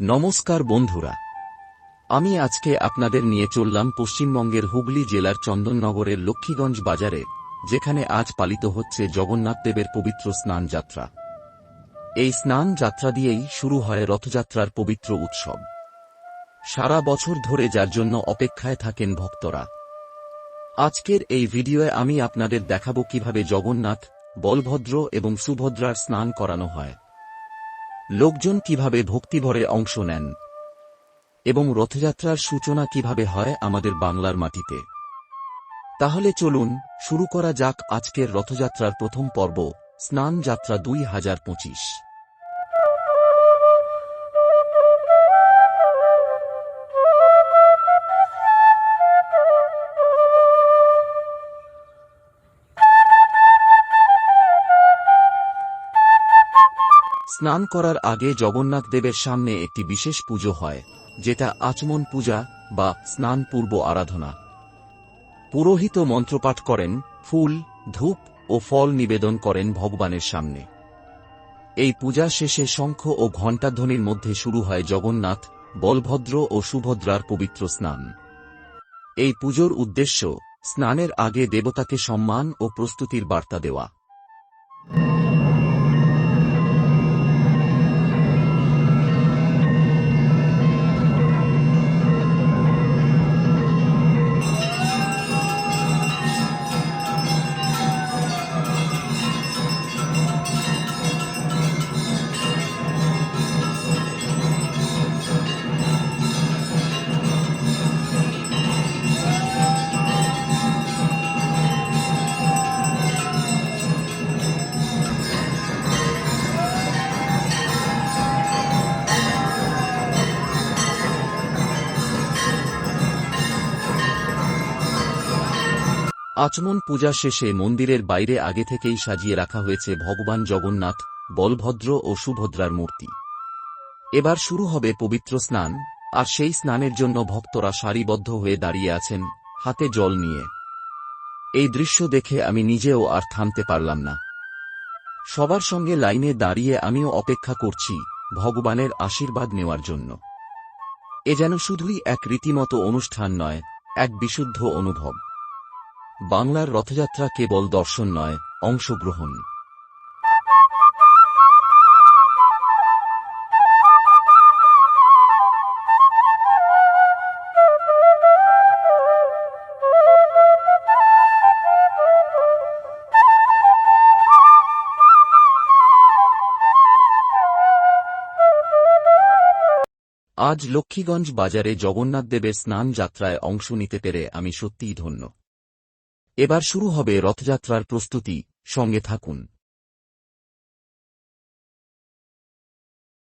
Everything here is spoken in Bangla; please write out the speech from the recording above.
নমস্কার বন্ধুরা। আমি আজকে আপনাদের নিয়ে চললাম পশ্চিমবঙ্গের হুগলি জেলার চন্দননগরের লক্ষ্মীগঞ্জ বাজারে, যেখানে আজ পালিত হচ্ছে জগন্নাথ দেবের পবিত্র স্নান যাত্রা। এই স্নান যাত্রা দিয়েই শুরু হয় রথযাত্রার পবিত্র উৎসব। সারা বছর ধরে যার জন্য অপেক্ষায় থাকেন ভক্তরা। আজকের এই ভিডিওয়ে আমি আপনাদের দেখাবো কীভাবে জগন্নাথ, বলভদ্র এবং সুভদ্রার স্নান করানো হয়। লোকজন কীভাবে ভক্তিভরে অংশ নেন? এবং রথযাত্রার সূচনা কীভাবে হয় আমাদের বাংলার মাটিতে? তাহলে চলুন, শুরু করা যাক আজকের রথযাত্রার প্রথম পর্ব, স্নান যাত্রা দুই হাজার পঁচিশ। স্নান করার আগে জগন্নাথ দেবের সামনে একটি বিশেষ পুজো হয়, যেটা আচমন পূজা বা স্নান পূর্ব আরাধনা। পুরোহিত মন্ত্রপাঠ করেন, ফুল, ধূপ ও ফল নিবেদন করেন ভগবানের সামনে। এই পূজা শেষে শঙ্খ ও ঘণ্টাধ্বনির মধ্যে শুরু হয় জগন্নাথ, বলভদ্র ও সুভদ্রার পবিত্র স্নান। এই পুজোর উদ্দেশ্য, স্নানের আগে দেবতাকে সম্মান ও প্রস্তুতির বার্তা দেওয়া। আচমন পূজা শেষে মন্দিরের বাইরে আগে থেকেই সাজিয়ে রাখা হয়েছে ভগবান জগন্নাথ, বলভদ্র ও সুভদ্রার মূর্তি। এবার শুরু হবে পবিত্র স্নান, আর সেই স্নানের জন্য ভক্তরা সারিবদ্ধ হয়ে দাঁড়িয়ে আছেন, হাতে জল নিয়ে। এই দৃশ্য দেখে আমি নিজেও আর থামতে পারলাম না। সবার সঙ্গে লাইনে দাঁড়িয়ে আমিও অপেক্ষা করছি, ভগবানের আশীর্বাদ নেওয়ার জন্য। এ যেন শুধুই এক রীতিমতো অনুষ্ঠান নয়, এক বিশুদ্ধ অনুভব। বাংলার রথযাত্রা কেবল দর্শন নয়, অংশগ্রহণ। আজ লক্ষ্মীগঞ্জ বাজারে জগন্নাথ দেবের স্নান যাত্রায় অংশ নিতে পেরে আমি সত্যিই ধন্য। এবার শুরু হবে রথযাত্রার প্রস্তুতি সঙ্গে থাকুন।